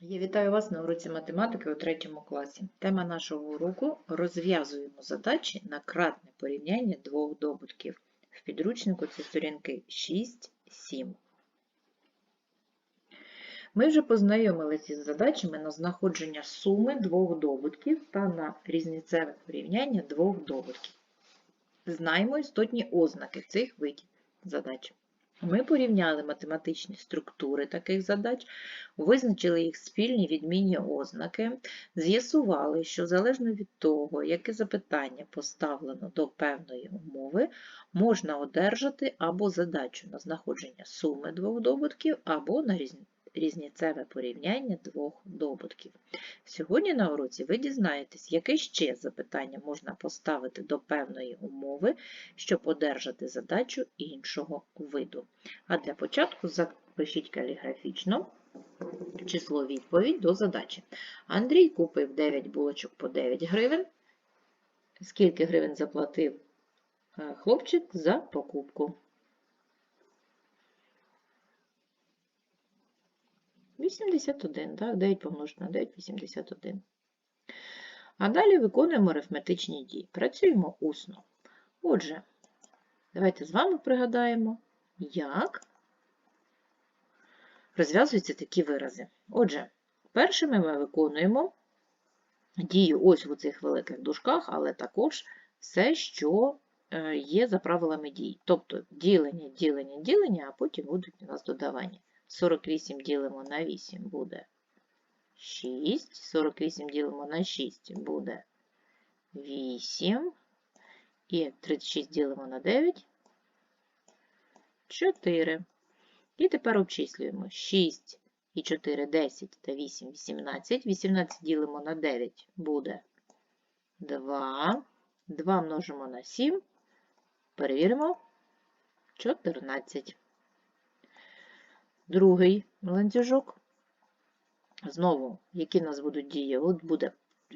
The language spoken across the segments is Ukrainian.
Я вітаю вас на уроці математики у третьому класі. Тема нашого уроку розв'язуємо задачі на кратне порівняння двох добутків. В підручнику це сторінки 6-7. Ми вже познайомилися із задачами на знаходження суми двох добутків та на різницеве порівняння двох добутків. Знаємо істотні ознаки цих видів задач. Ми порівняли математичні структури таких задач, визначили їх спільні відмінні ознаки, з'ясували, що залежно від того, яке запитання поставлено до певної умови, можна одержати або задачу на знаходження суми двох добутків, або на різні- різніцеве порівняння двох добутків. Сьогодні на уроці ви дізнаєтесь, яке ще запитання можна поставити до певної умови, щоб одержати задачу іншого виду. А для початку запишіть каліграфічно число відповідь до задачі. Андрій купив 9 булочок по 9 гривень. Скільки гривень заплатив е, хлопчик за покупку? 81, так, 9 помножити на 9, 81. А далі виконуємо арифметичні дії. Працюємо усно. Отже, давайте з вами пригадаємо, як розв'язуються такі вирази. Отже, першими ми виконуємо дію ось в цих великих дужках, але також все, що е, є за правилами дій. Тобто ділення, ділення, ділення, а потім будуть у нас додавання. 48 ділимо на 8 буде 6, 48 ділимо на 6 буде 8, і 36 ділимо на 9 4. І тепер обчислюємо 6 і 4 10 та 8 18. 18 ділимо на 9 буде 2. 2 множимо на 7. Перевіримо 14. Другий ланцюжок. Знову, які нас будуть дії? От буде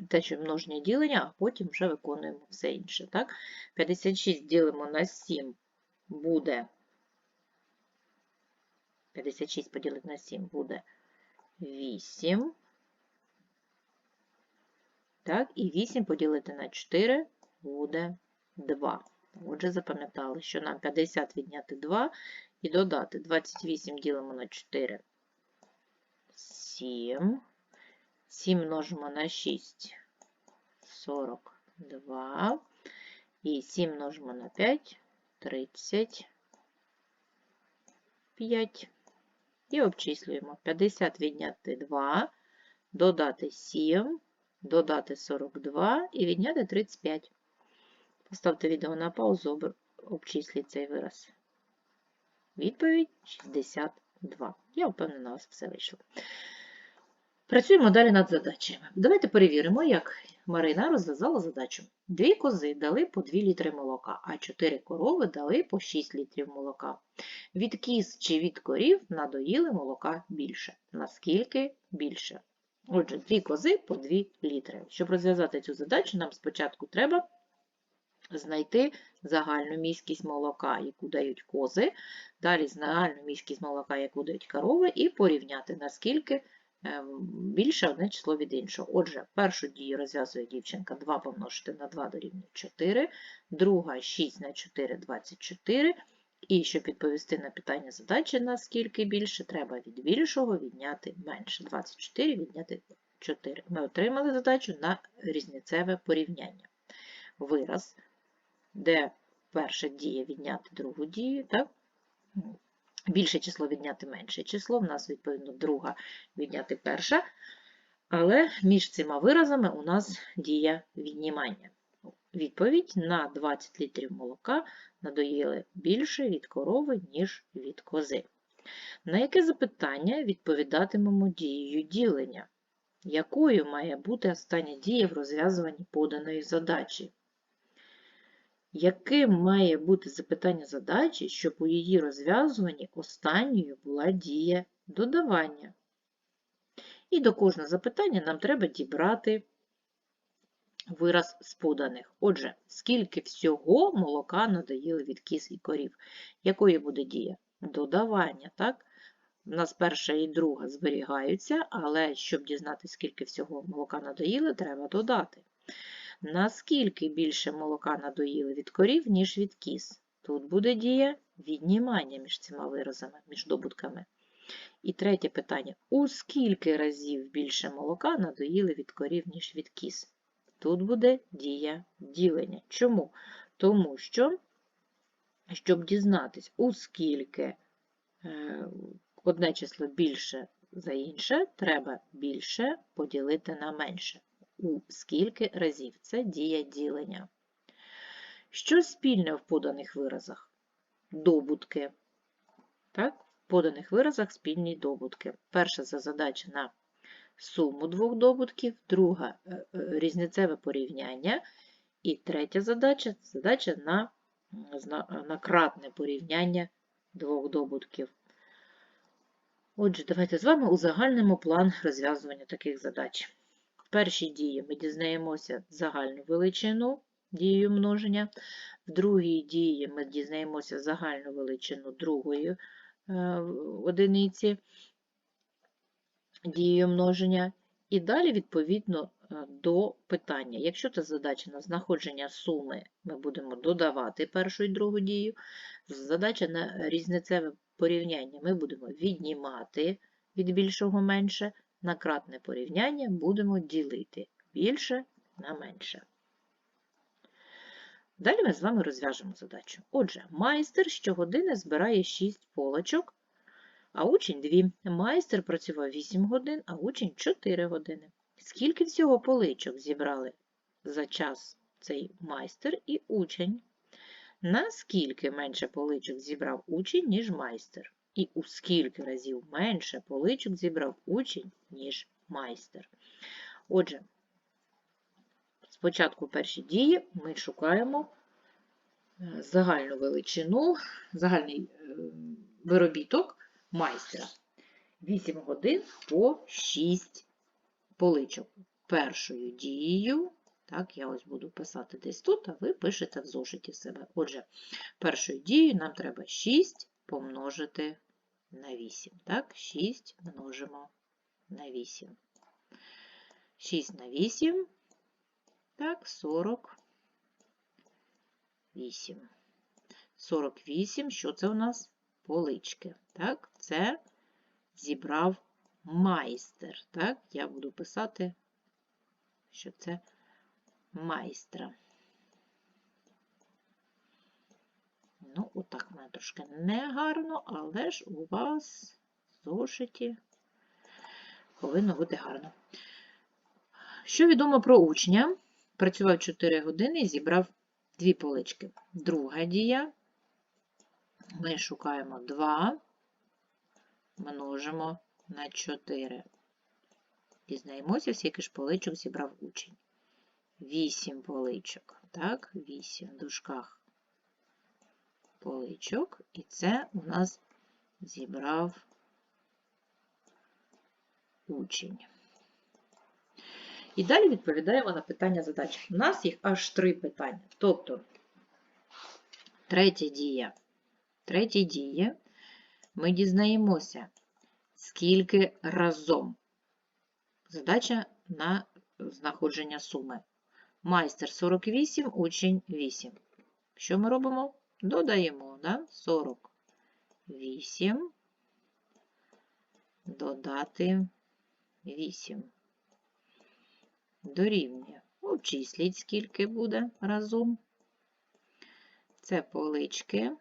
те, що множення ділення, а потім вже виконуємо все інше. Так? 56 ділимо на 7 буде 56 поділити на 7 буде 8. Так, і 8 поділити на 4 буде 2. Отже, запам'ятали, що нам 50 відняти 2 і додати 28 ділимо на 4 7. 7 множимо на 6 42. І 7 множимо на 5 35. І обчислюємо 50 відняти 2, додати 7, додати 42 і відняти 35. Поставте відео на паузу, об- обчисліть цей вираз. Відповідь 62. Я впевнена, у вас все вийшло. Працюємо далі над задачами. Давайте перевіримо, як Марина розв'язала задачу. Дві кози дали по 2 літри молока, а 4 корови дали по 6 літрів молока. Від кіз чи від корів надоїли молока більше. Наскільки більше? Отже, дві кози по 2 літри. Щоб розв'язати цю задачу, нам спочатку треба знайти загальну міськість молока, яку дають кози, далі загальну міськість молока, яку дають корови, і порівняти, наскільки ем, більше одне число від іншого. Отже, першу дію розв'язує дівчинка 2 помножити на 2 дорівнює 4, друга 6 на 4 – 24. І щоб відповісти на питання задачі, наскільки більше, треба від більшого відняти менше. 24 відняти 4. Ми отримали задачу на різницеве порівняння. Вираз, де перша дія відняти другу дію, так? більше число відняти менше число, в нас, відповідно, друга відняти перша, але між цими виразами у нас дія віднімання. Відповідь на 20 літрів молока надоїли більше від корови, ніж від кози. На яке запитання відповідатимемо дією ділення? Якою має бути остання дія в розв'язуванні поданої задачі? Яким має бути запитання задачі, щоб у її розв'язуванні останньою була дія додавання? І до кожного запитання нам треба дібрати вираз з поданих. Отже, скільки всього молока надоїли від кіз і корів? Якою буде дія? Додавання, так? У нас перша і друга зберігаються, але щоб дізнатися, скільки всього молока надоїли, треба додати. Наскільки більше молока надоїли від корів, ніж від кіз? Тут буде дія віднімання між цими виразами, між добутками. І третє питання. У скільки разів більше молока надоїли від корів, ніж від кіз? Тут буде дія ділення. Чому? Тому що, щоб дізнатись, у скільки е, одне число більше за інше, треба більше поділити на менше. У скільки разів? Це дія ділення. Що спільне в поданих виразах? Добутки. Так? В поданих виразах спільні добутки. Перша це задача на суму двох добутків, друга е, е, різницеве порівняння, і третя задача задача на, на кратне порівняння двох добутків. Отже, давайте з вами узагальнимо план розв'язування таких задач. Першій дії ми дізнаємося загальну величину дією множення, в другій дії ми дізнаємося загальну величину другої е, одиниці дією множення. І далі, відповідно, е, до питання. Якщо це задача на знаходження суми, ми будемо додавати першу і другу дію. Задача на різницеве порівняння ми будемо віднімати від більшого менше. На кратне порівняння будемо ділити більше на менше. Далі ми з вами розв'яжемо задачу. Отже, майстер щогодини збирає 6 полочок, а учень 2. Майстер працював 8 годин, а учень 4 години. Скільки всього поличок зібрали за час цей майстер і учень? Наскільки менше поличок зібрав учень, ніж майстер? І у скільки разів менше поличок зібрав учень, ніж майстер? Отже, спочатку перші дії ми шукаємо е, загальну величину, загальний е, виробіток майстра. 8 годин по 6 поличок. Першою дією, так, я ось буду писати десь тут, а ви пишете в зошиті в себе. Отже, першою дією нам треба 6 помножити на 8. Так, 6 множимо на 8. 6 на 8, так, 48. 48, що це у нас? Полички. Так, це зібрав майстер. Так, я буду писати, що це майстра. Трошки негарно, але ж у вас в зошиті повинно бути гарно. Що відомо про учня? Працював 4 години і зібрав дві полички. Друга дія. Ми шукаємо 2, множимо на 4. Дізнаємося, скільки ж поличок зібрав учень. 8 поличок. Так, 8 в дужках поличок. І це у нас зібрав учень. І далі відповідаємо на питання задачі. У нас їх аж три питання. Тобто, третя дія. Третя дія ми дізнаємося, скільки разом. Задача на знаходження суми. Майстер 48, учень 8. Що ми робимо? Додаємо да? 48, додати 8. Дорівнює. Обчисліть, скільки буде разом. Це полички.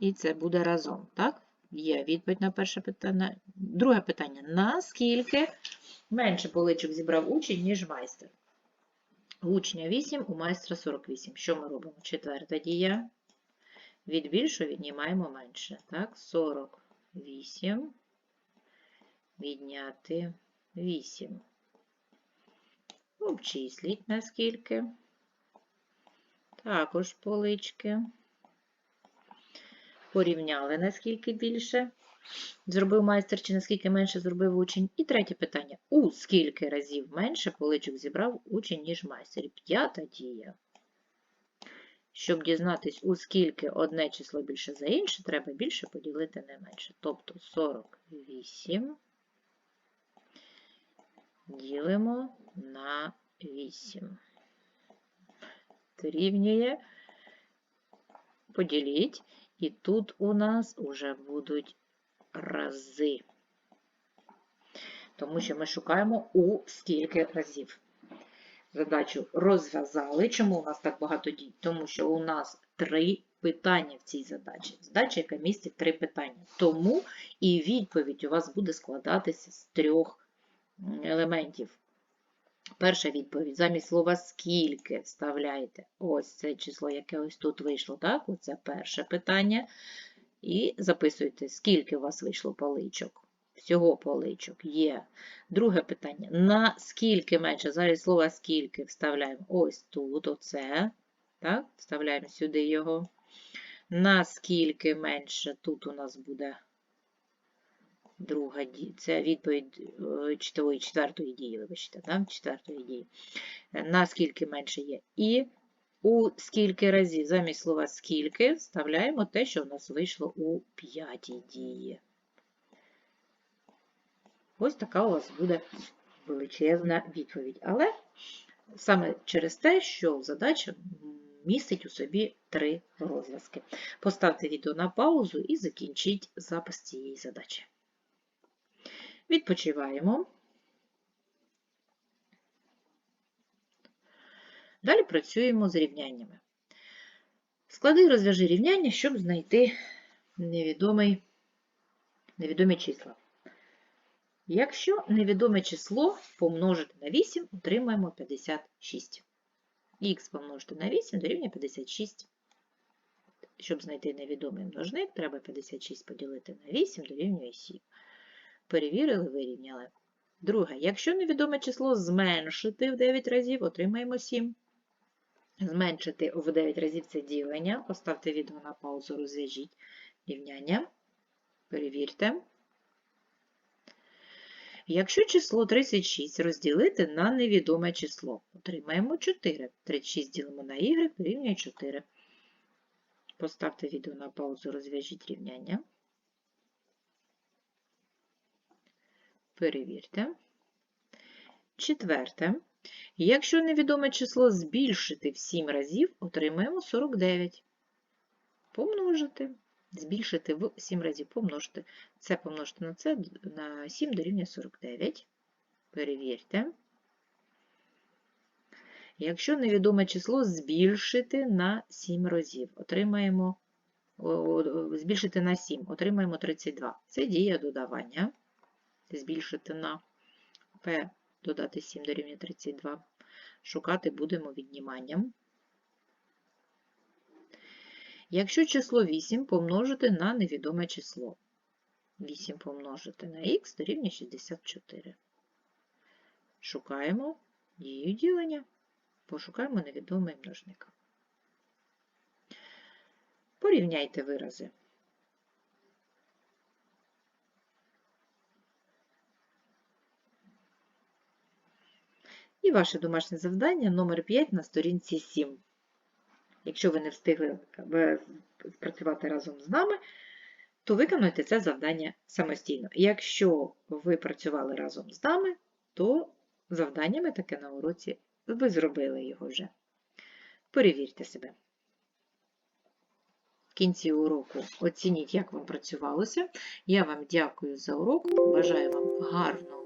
І це буде разом, так? Є відповідь на перше питання. Друге питання. Наскільки менше поличок зібрав учень, ніж майстер? У учня 8, у майстра 48. Що ми робимо? Четверта дія. Від більшого віднімаємо менше. Так, 48. Відняти 8. Обчисліть наскільки. Також полички. Порівняли, наскільки більше зробив майстер, чи наскільки менше зробив учень. І третє питання. У скільки разів менше поличок зібрав учень, ніж майстер? П'ята дія. Щоб дізнатись, у скільки одне число більше за інше, треба більше поділити на менше. Тобто 48 ділимо на 8. Дорівнює. Поділіть. І тут у нас вже будуть рази. Тому що ми шукаємо у скільки разів. Задачу розв'язали. Чому у нас так багато дій? Тому що у нас три питання в цій задачі. Задача, яка містить три питання. Тому і відповідь у вас буде складатися з трьох елементів. Перша відповідь. Замість слова скільки вставляєте ось це число, яке ось тут вийшло. Так? Оце перше питання. І записуйте, скільки у вас вийшло поличок. Всього поличок є. Друге питання. На скільки менше? Зараз слово скільки вставляємо ось тут, оце. Так? Вставляємо сюди його. На скільки менше тут у нас буде друга дія. Це відповідь е, четвертої дії, вибачте, четвертої дії. Е, На скільки менше є. І у скільки разів замість слова скільки вставляємо те, що у нас вийшло у п'ятій дії. Ось така у вас буде величезна відповідь. Але саме через те, що задача містить у собі три розв'язки. Поставте відео на паузу і закінчіть запис цієї задачі. Відпочиваємо. Далі працюємо з рівняннями. Склади і розв'яжи рівняння, щоб знайти невідомий, невідомі числа. Якщо невідоме число помножити на 8, отримаємо 56. Х помножити на 8 дорівнює 56. Щоб знайти невідомий множник, треба 56 поділити на 8 дорівнює 7. Перевірили, вирівняли. Друге, якщо невідоме число зменшити в 9 разів, отримаємо 7. Зменшити в 9 разів це ділення. Поставте відео на паузу, розв'яжіть рівняння. Перевірте. Якщо число 36 розділити на невідоме число, отримаємо 4. 36 ділимо на y, дорівнює 4. Поставте відео на паузу, розв'яжіть рівняння. Перевірте. Четверте. Якщо невідоме число збільшити в 7 разів, отримаємо 49. Помножити. Збільшити в 7 разів помножити. Це помножити на це на 7 дорівнює 49. Перевірте. Якщо невідоме число збільшити на 7 разів, отримаємо збільшити на 7, отримаємо 32. Це дія додавання. Збільшити на P додати 7 дорівнює 32. Шукати будемо відніманням. Якщо число 8 помножити на невідоме число. 8 помножити на х дорівнює 64. Шукаємо дію ділення. Пошукаємо невідомий множник. Порівняйте вирази. І ваше домашнє завдання номер 5 на сторінці 7. Якщо ви не встигли спрацювати разом з нами, то виконуйте це завдання самостійно. Якщо ви працювали разом з нами, то завданнями таке на уроці ви зробили його вже. Перевірте себе. В кінці уроку оцініть, як вам працювалося. Я вам дякую за урок. Бажаю вам гарного